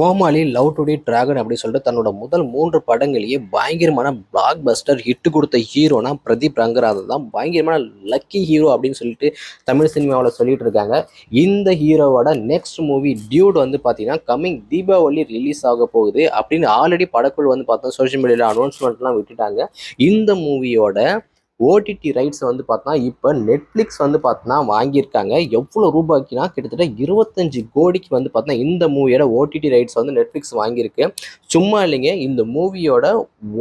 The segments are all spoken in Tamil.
கோமாளி லவ் டுடே டிராகன் அப்படின்னு சொல்லிட்டு தன்னோட முதல் மூன்று படங்களையே பயங்கரமான பிளாக் பஸ்டர் ஹிட் கொடுத்த ஹீரோனா பிரதீப் ரங்கராஜன் தான். பயங்கரமான லக்கி ஹீரோ அப்படின்னு சொல்லிட்டு தமிழ் சினிமாவில் சொல்லிட்டு இருக்காங்க. இந்த ஹீரோவோட நெக்ஸ்ட் மூவி டியூட் வந்து பார்த்தீங்கன்னா கம்மிங் தீபாவளி ரிலீஸ் ஆக போகுது அப்படின்னு ஆல்ரெடி படக்குழு வந்து பார்த்தோம் சோஷியல் மீடியாவில் அனௌன்ஸ்மெண்ட்லாம் விட்டுட்டாங்க. இந்த மூவியோட ஓடிடி ரைட்ஸ் வந்து பார்த்தோன்னா இப்போ நெட்ஃப்ளிக்ஸ் வந்து பார்த்தோன்னா வாங்கியிருக்காங்க. எவ்வளோ ரூபாய்க்குனா கிட்டத்தட்ட இருபத்தஞ்சு கோடிக்கு வந்து பார்த்தோன்னா இந்த மூவியோட ஓடிடி ரைட்ஸ் வந்து நெட்ஃப்ளிக்ஸ் வாங்கியிருக்கு. சும்மா இல்லைங்க இந்த மூவியோட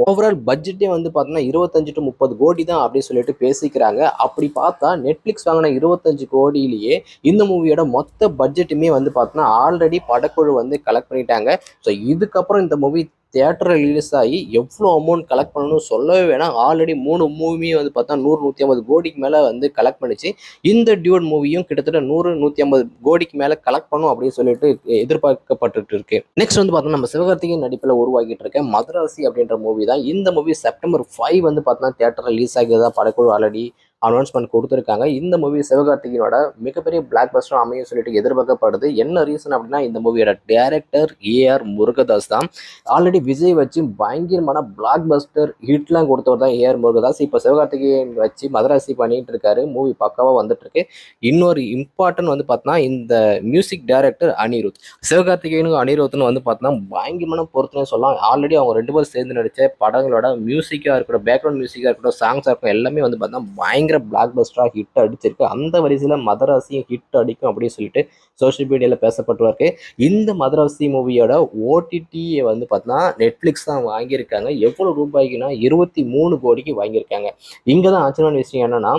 ஓவரால் பட்ஜெட்டே வந்து பார்த்தோன்னா இருபத்தஞ்சு டு முப்பது கோடி தான் அப்படின்னு சொல்லிட்டு பேசிக்கிறாங்க. அப்படி பார்த்தா நெட்ஃப்ளிக்ஸ் வாங்கின இருபத்தஞ்சு கோடியிலேயே இந்த மூவியோட மொத்த பட்ஜெட்டுமே வந்து பார்த்தோன்னா ஆல்ரெடி படக்குழு வந்து கலெக்ட் பண்ணிட்டாங்க. ஸோ இதுக்கப்புறம் இந்த மூவி தியேட்டரில் ரிலீஸ் ஆகி எவ்வளோ அமௌண்ட் கலெக்ட் பண்ணணும்னு சொல்லவே வேணாம். ஆல்ரெடி மூணு மூவியும் வந்து பார்த்தா நூறு நூற்றி ஐம்பது கோடிக்கு மேலே வந்து கலெக்ட் பண்ணிச்சு. இந்த டியூட் மூவியும் கிட்டத்தட்ட நூறு நூற்றி ஐம்பது கோடிக்கு மேலே கலெக்ட் பண்ணும் அப்படின்னு சொல்லிட்டு எதிர்பார்க்கப்பட்டு இருக்கு. நெக்ஸ்ட் வந்து பார்த்தோம்னா நம்ம சிவகார்த்திகேயன் நடிப்பில் உருவாக்கிட்டு இருக்க மதராசி அப்படின்ற மூவி தான். இந்த மூவி செப்டம்பர் ஃபைவ் வந்து பார்த்தோன்னா தியேட்டரில் ரிலீஸ் ஆகியதான் படக்குழு ஆல்ரெடி அனௌன்ஸ்மெண்ட் கொடுத்துருக்காங்க. இந்த மூவி சிவகார்த்திகேயனோட மிகப்பெரிய பிளாக் பஸ்டர் அமையும் சொல்லிட்டு எதிர்பார்க்கப்படுது. என்ன ரீசன் அப்படின்னா இந்த மூவியோட டேரக்டர் ஏஆர் முருகதாஸ் தான். ஆல்ரெடி விஜய் வச்சு பயங்கரமான பிளாக் பஸ்டர் ஹிட்லாம் கொடுத்தவர் தான் ஏஆர் முருகதாஸ். இப்போ சிவகார்த்திகேயன் வச்சு மதராசி பண்ணிட்டு இருக்காரு. மூவி பக்காவாக வந்துட்டு இருக்கு இன்னொரு இம்பார்ட்டன்ட் வந்து பார்த்தோன்னா இந்த மியூசிக் டைரக்டர் அனிருத். சிவகார்த்திகேயனுக்கும் அனிருத்னு வந்து பார்த்தோன்னா பயங்கரமான பொறுத்துனே சொல்லலாம். ஆல்ரெடி அவங்க ரெண்டு பேரும் சேர்ந்து நடித்த படங்களோட மியூசிக்காக இருக்கட்டும் பேக்ரவுண்ட் மியூசிக்காக இருக்கட்டும் சாங்ஸாக இருக்கட்டும் எல்லாமே வந்து பார்த்தா பயங்கர பிளாக் பஸ்டராக ஹிட் அடிச்சிருக்கு. அந்த வரிசையில் மதராசியும் ஹிட் அடிக்கும் அப்படின்னு சொல்லிட்டு சோஷியல் மீடியாவில் பேசப்பட்டு இருக்கு இந்த மதராசி மூவியோட ஓடிடியை வந்து பார்த்தோன்னா நெட்ஃப்ளிக்ஸ் தான் வாங்கியிருக்காங்க. எவ்வளோ ரூபாய்க்குன்னா இருபத்தி மூணு கோடிக்கு வாங்கியிருக்காங்க. இங்கே தான் ஆச்சரியமான விஷயம் என்னன்னா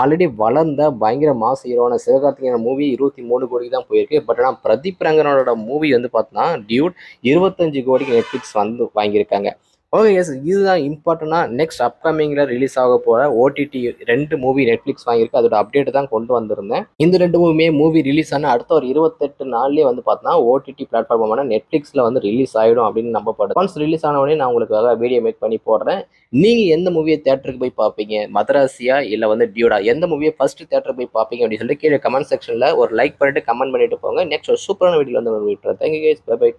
ஆல்ரெடி வளர்ந்த பயங்கர மாஸ் ஹீரோன சிவகார்த்திகேயன் மூவி இருபத்தி மூணு கோடிக்கு தான் போயிருக்கு. பட் ஆனால் பிரதீப் ரங்கனோட மூவி வந்து பார்த்தோன்னா டியூட் இருபத்தஞ்சு கோடிக்கு நெட்ஃப்ளிக்ஸ் வந்து வாங்கியிருக்காங்க. ஓகே எஸ் இதுதான் இம்பார்ட்டண்டாக நெக்ஸ்ட் அப்கமிங்கில் ரிலீஸ் ஆக போகிற ஓடிடி ரெண்டு மூவி நெட்ஃப்ளிக்ஸ் வாங்கியிருக்கு. அதோட அப்டேட் தான் கொண்டு வந்திருந்தேன். இந்த ரெண்டு மூவியுமே மூவி ரிலீஸ் ஆன அடுத்த ஒரு இருபத்தெட்டு நாள்லேயே வந்து பார்த்தா ஓடிடி பிளாட்ஃபார்மான நெட்ஃப்ளிக்ஸில் வந்து ரிலீஸ் ஆகிடும் அப்படின்னு நம்பப்படுது. ஒன்ஸ் ரிலீஸ் ஆன உடனே நான் உங்களுக்காக வீடியோ மேக் பண்ணி போடுறேன். நீங்கள் எந்த மூவியை தேட்டருக்கு போய் பார்ப்பீங்க? மதராசியா இல்லை வந்து டியூடா? எந்த மூவியை ஃபர்ஸ்ட் தேட்டருக்கு போய் பார்ப்பீங்க அப்படின்னு சொல்லிட்டு கீழே கமெண்ட் செக்ஷனில் ஒரு லைக் பண்ணிட்டு கமெண்ட் பண்ணிட்டு போங்க. நெக்ஸ்ட் ஒரு சூப்பரான வீடியோ வந்து விட்டுறேன். Thank you case by by